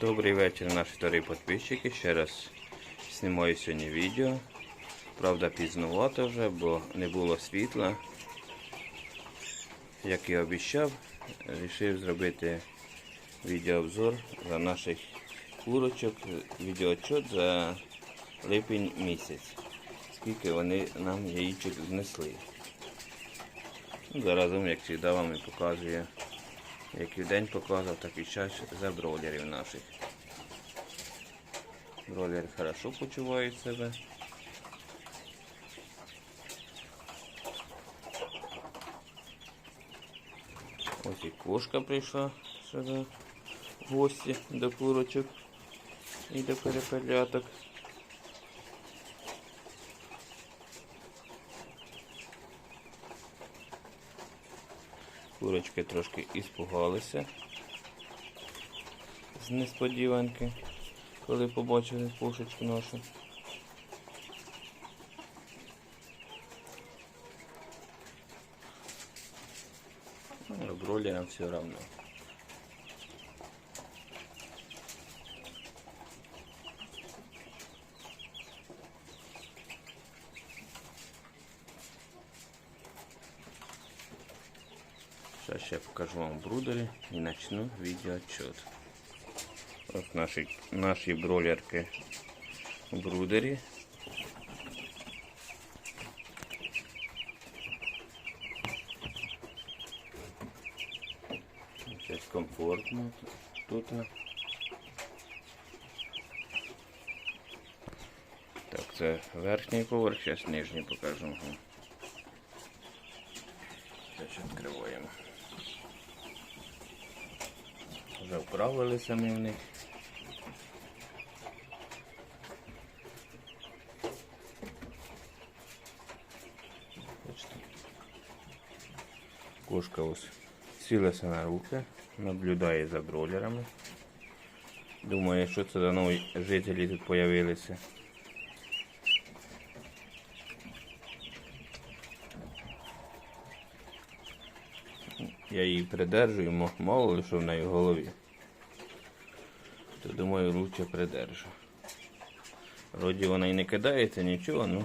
Добрий вечір, наші старі підписчики. Ще раз знімаю сьогодні відео. Правда, пізнувато вже, бо не було світла. Як і обіцяв, вирішив зробити відеообзор за наших курочок, відеоотчет за липень місяць. Скільки вони нам яєчок знесли. Заразом, як завжди, вам і показує як і в день показував, так і час за бройлерів наших. Бройлери хорошо почувають себе. Ось і кошка прийшла сюди в гості до курочок і до перепеляток. Курочки трошки іспугалися з несподіванки, коли побачили пушечку нашу. Ну, Бройлерам все равно. Сейчас я покажу вам брудери и начну відеоотчет. Ось наші, наші бролерки брудері. Сейчас комфортно тут. Так, це верхній поверх, зараз нижній покажу. Зараз відкриваємо. Вже вправилися ми в них. Кошка ось сілася на руки, наблюдає за бройлерами. Думає, що це за нові жителі тут з'явилися. Я її придержую, мало ли що в неї в голові. То думаю, лучше придержу. Вроді вона і не кидається, нічого, ну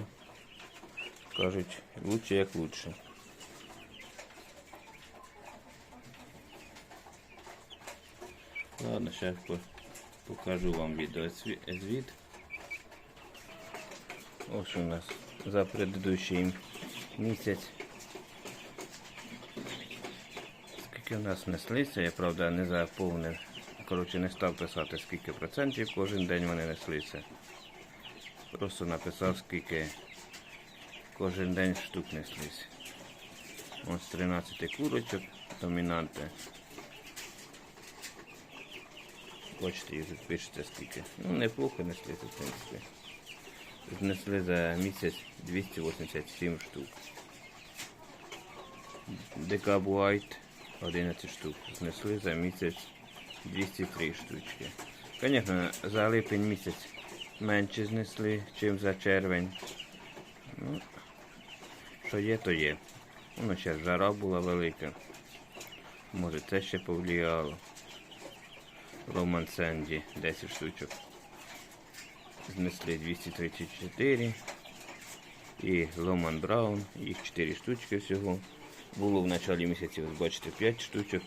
кажуть, лучше як лучше. Ладно, зараз покажу вам відеозвіт. Ось у нас за предыдущий місяць. Скільки в нас неслися, я правда не заповнив. Коротше, не став писати скільки процентів кожен день вони неслися. Просто написав скільки кожен день штук неслись. Ось 13 курочок, домінанти. Хочете тут пишете скільки. Ну неплохо неслися, в принципі. Знесли за місяць 287 штук. Декаб White 11 штук. Знесли за місяць 203 штучки. Звісно, за липень місяць менше знесли, ніж за червень. Ну, що є, то є. Воно ще жара була велика. Може це ще повлияло. Роман Сенді 10 штучок. Знесли 234. І Ломан Браун, їх 4 штучки всього. Було в началі місяця, ось бачите, 5 штучок.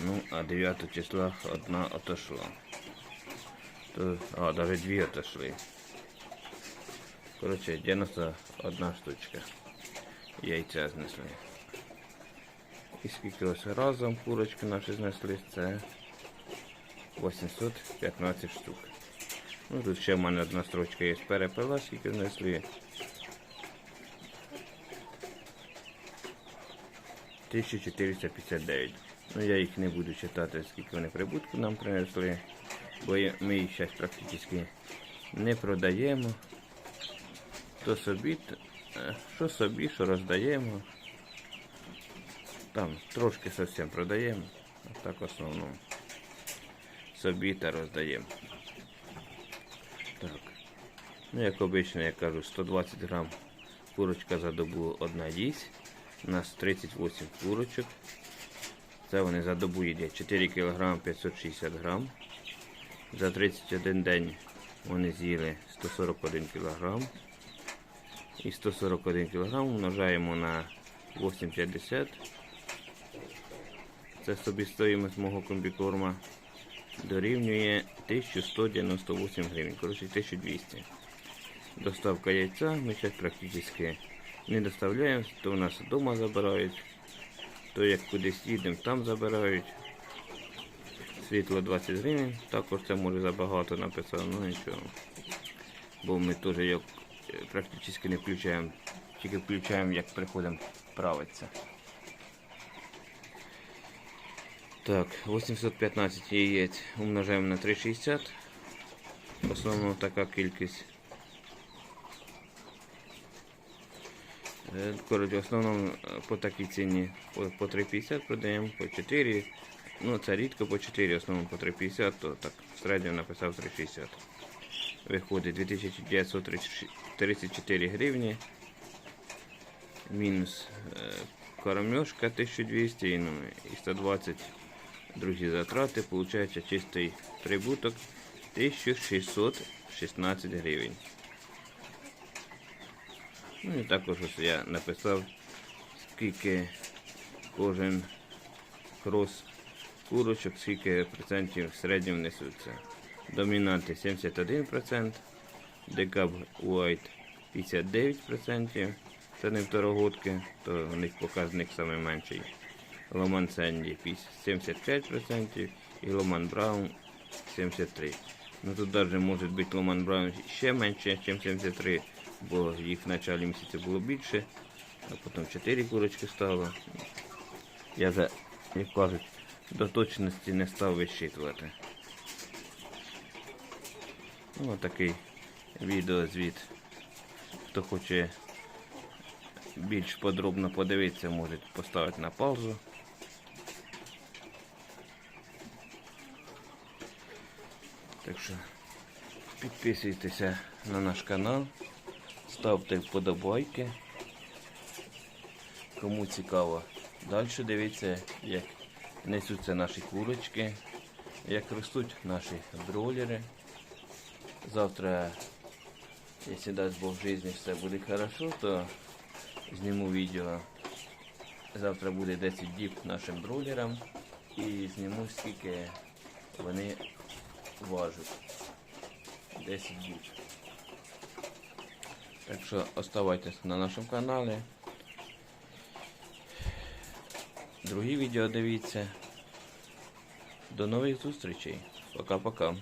Ну, а 9 числа одна отошла. То, а, навіть дві отошли. Коротше, 91 штучка. Яйця знесли. І скільки ось разом курочки наші знесли, це 815 штук. Ну, тут ще в мене одна строчка є перепила, скільки знесли. 1459. Ну я їх не буду читати, скільки вони прибутку нам принесли, бо ми їх зараз практично не продаємо. То собі, е, що собі, що роздаємо. Там трошки зовсім продаємо, а так в основному собі та роздаємо. Так. Ну, як обично, я кажу, 120 грам курочка за добу одна їсть. У нас 38 курочок. Це вони за добу їдять 4 кг 560 грам. За 31 день вони з'їли 141 кг. І 141 кг умножаємо на 8,50. Це собі мого комбікорма. Дорівнює 1198 гривень. Коротше 1200. Доставка яйця ми зараз практично не доставляємо, то у нас вдома забирають, то як кудись їдемо, там забирають. Світло 20 гривень, також це може забагато написано, ну нічого. Бо ми теж як е, практично не включаємо, тільки включаємо, як приходимо правиться. Так, 815 яєць умножаємо на 3,60. В основному така кількість. Коротше, в основному е, по такій ціні по, по 3,50 продаємо, по 4. Ну, це рідко по 4, в основному по 3,50, то так в середньому написав 3,60. Виходить 2934 гривні. Мінус е, кормежка 1200 ну, і 120 другі затрати. Получається чистий прибуток 1616 гривень. Ну і також ось я написав, скільки кожен крос курочок, скільки процентів в середньому несуться. Домінанти 71%, декаб White 59%, це не второгодки, то у них показник найменший. Ломан Сенді 75% і Ломан Браун 73%. Ну тут навіть може бути Ломан Браун ще менше, ніж 73%, бо їх в началі місяця було більше, а потім 4 курочки стало. Я за, як кажуть, до точності не став вищитувати. Ну, ось такий відеозвіт. Хто хоче більш подробно подивитися, може поставити на паузу. Так що підписуйтеся на наш канал, ставте вподобайки. Кому цікаво, далі дивіться, як несуться наші курочки, як ростуть наші бройлери. Завтра, якщо дасть Бог в житті, все буде хорошо, то зніму відео. Завтра буде 10 діб нашим бройлерам і зніму скільки вони важать. 10 діб. Так що оставайтесь на нашому каналі. Другі відео дивіться. До нових зустрічей. Пока-пока.